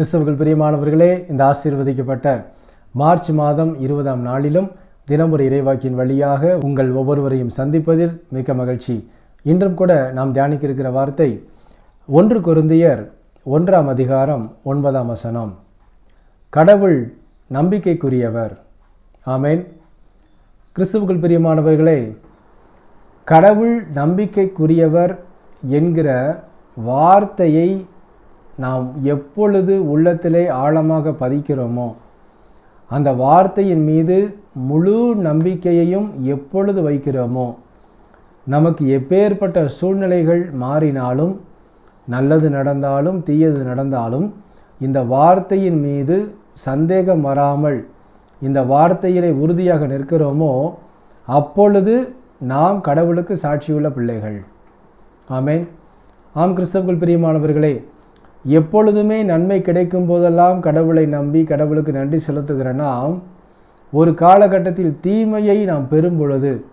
கிறிஸ்தவர்கள் பிரியமானவர்களே இந்த ஆசீர்வதிக்கப்பட்ட மார்ச் மாதம் இருபதாம் நாளிலும் தினமுறை இறைவாக்கின் வழியாக உங்கள் ஒவ்வொருவரையும் சந்திப்பதில் மிக்க மகிழ்ச்சி. இன்றும் கூட நாம் தியானிக்க இருக்கிற வார்த்தை ஒன்று குருந்தியர் ஒன்றாம் அதிகாரம் ஒன்பதாம் வசனம். கடவுள் நம்பிக்கைக்குரியவர். ஆமேன். கிறிஸ்துவுக்குள் பிரியமானவர்களே கடவுள் நம்பிக்கைக்குரியவர் என்கிற வார்த்தையை நாம் எப்பொழுது உள்ளத்திலே ஆழமாக பதிக்கிறோமோ அந்த வார்த்தையின் மீது முழு நம்பிக்கையையும் எப்பொழுது வைக்கிறோமோ நமக்கு எப்பேற்பட்ட சூழ்நிலைகள் மாறினாலும் நல்லது நடந்தாலும் தீயது நடந்தாலும் இந்த வார்த்தையின் மீது சந்தேகம் வராமல் இந்த வார்த்தையிலே உறுதியாக நிற்கிறோமோ அப்பொழுது நாம் கடவுளுக்கு சாட்சியுள்ள பிள்ளைகள். ஆமேன். ஆம் கிறிஸ்தவர்கள் பிரியமானவர்களே எப்பொழுதுமே நன்மை கிடைக்கும் போதெல்லாம் கடவுளை நம்பி கடவுளுக்கு நன்றி செலுத்துகிற ஒரு காலகட்டத்தில் தீமையை நாம் பெறும் பொழுது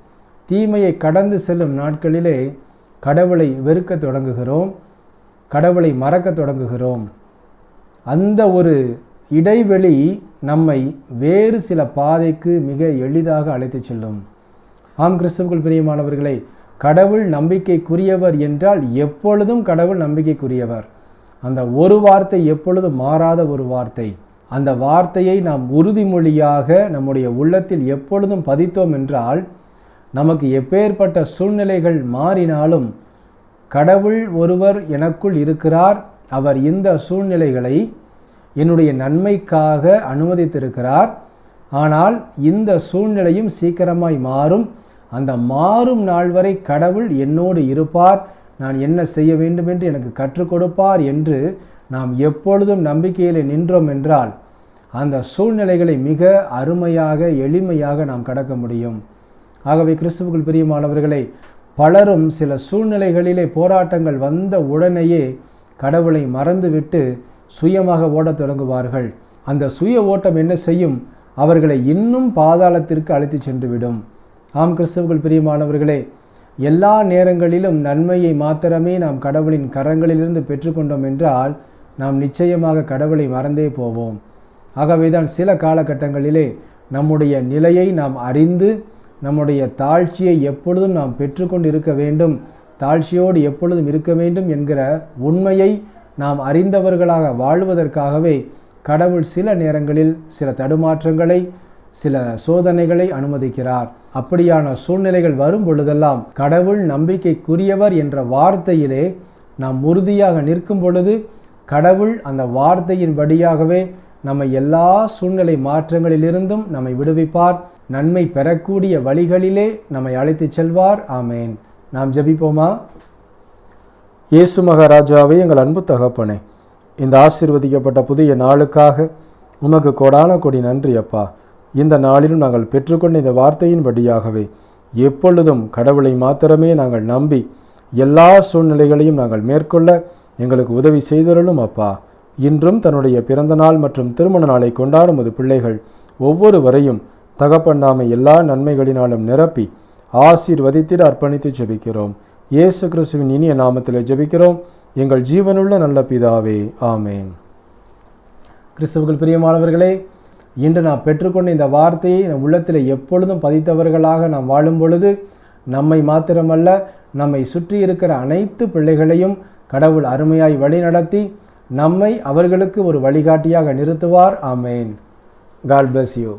தீமையை கடந்து செல்லும் நாட்களிலே கடவுளை வெறுக்க தொடங்குகிறோம் கடவுளை மறக்க தொடங்குகிறோம். அந்த ஒரு இடைவெளி நம்மை வேறு சில பாதைக்கு மிக எளிதாக அழைத்துச் செல்லும். ஆம் கிறிஸ்துவுக்குள் பிரியமானவர்களே கடவுள் நம்பிக்கைக்குரியவர் என்றால் எப்பொழுதும் கடவுள் நம்பிக்கைக்குரியவர். அந்த ஒரு வார்த்தை எப்பொழுதும் மாறாத ஒரு வார்த்தை? அந்த வார்த்தையை நாம் உறுதிமொழியாக நம்முடைய உள்ளத்தில் எப்பொழுதும் பதித்தோம் என்றால் நமக்கு எப்பேற்பட்ட சூழ்நிலைகள் மாறினாலும் கடவுள் ஒருவர் எனக்குள் இருக்கிறார். அவர் இந்த சூழ்நிலைகளை என்னுடைய நன்மைக்காக அனுமதித்திருக்கிறார். ஆனால் இந்த சூழ்நிலையும் சீக்கிரமாய் மாறும். அந்த மாறும் நாள் வரை கடவுள் என்னோடு இருப்பார். நான் என்ன செய்ய வேண்டும் என்று எனக்கு கற்றுக் கொடுப்பார் என்று நாம் எப்பொழுதும் நம்பிக்கையில் நின்றோம் என்றால் அந்த சூழ்நிலைகளை மிக அருமையாக எளிமையாக நாம் கடக்க முடியும். ஆகவே கிறிஸ்துவுக்குள் பிரியமானவர்களை பலரும் சில சூழ்நிலைகளிலே போராட்டங்கள் வந்த உடனேயே கடவுளை மறந்துவிட்டு சுயமாக ஓடத் தொடங்குவார்கள். அந்த சுய ஓட்டம் என்ன செய்யும்? அவர்களை இன்னும் பாதாளத்திற்கு அழைத்து சென்றுவிடும். ஆம் கிறிஸ்துவுக்குள் பிரியமானவர்களே எல்லா நேரங்களிலும் நன்மையை மாத்திரமே நாம் கடவுளின் கரங்களிலிருந்து பெற்றுக்கொண்டோம் என்றால் நாம் நிச்சயமாக கடவுளை மறந்தே போவோம். ஆகவேதான் சில காலகட்டங்களிலே நம்முடைய நிலையை நாம் அறிந்து நம்முடைய தாழ்ச்சியை எப்பொழுதும் நாம் பெற்றுக்கொண்டு இருக்க வேண்டும் தாழ்ச்சியோடு எப்பொழுதும் இருக்க வேண்டும் என்கிற உண்மையை நாம் அறிந்தவர்களாக வாழ்வதற்காகவே கடவுள் சில நேரங்களில் சில தடுமாற்றங்களை சில சோதனைகளை அனுமதிக்கிறார். அப்படியான சூழ்நிலைகள் வரும் பொழுதெல்லாம் கடவுள் நம்பிக்கைக்குரியவர் என்ற வார்த்தையிலே நாம் உறுதியாக நிற்கும் பொழுது கடவுள் அந்த வார்த்தையின் படியாகவே நம்மை எல்லா சூழ்நிலை மாற்றங்களிலிருந்தும் நம்மை விடுவிப்பார். நன்மை பெறக்கூடிய வழிகளிலே நம்மை அழைத்துச் செல்வார். ஆமேன். நாம் ஜெபிப்போமா? இயேசு மகாராஜாவை எங்கள் அன்பு தகப்பனே இந்த ஆசிர்வதிக்கப்பட்ட புதிய நாளுக்காக உமக்கு கொடான கொடி நன்றி அப்பா. இந்த நாளிலும் நாங்கள் பெற்றுக்கொண்ட இந்த வார்த்தையின்படியாகவே எப்பொழுதும் கடவுளை மாத்திரமே நாங்கள் நம்பி எல்லா சூழ்நிலைகளையும் நாங்கள் மேற்கொள்ள எங்களுக்கு உதவி செய்தருளும் அப்பா. இன்றும் தன்னுடைய பிறந்த நாள் மற்றும் திருமண நாளை கொண்டாடும் அது பிள்ளைகள் ஒவ்வொருவரையும் தகப்பண்ணாமை எல்லா நன்மைகளினாலும் நிரப்பி ஆசீர்வதித்திட அர்ப்பணித்து ஜெபிக்கிறோம். இயேசு கிறிஸ்துவின் இனிய நாமத்தில் ஜெபிக்கிறோம். எங்கள் ஜீவனுள்ள நல்ல பிதாவே ஆமேன். கிறிஸ்துவுக்குள் பிரியமானவர்களே இன்று நாம் பெற்றுக்கொண்ட இந்த வார்த்தையை நம் உள்ளத்தில் எப்பொழுதும் பதித்தவர்களாக நாம் வாழும் பொழுது நம்மை மாத்திரமல்ல நம்மை சுற்றி இருக்கிற அனைத்து பிள்ளைகளையும் கடவுள் அருமையாய் வழிநடத்தி நம்மை அவர்களுக்கு ஒரு வழிகாட்டியாக நிறுத்துவார். ஆமேன். God bless you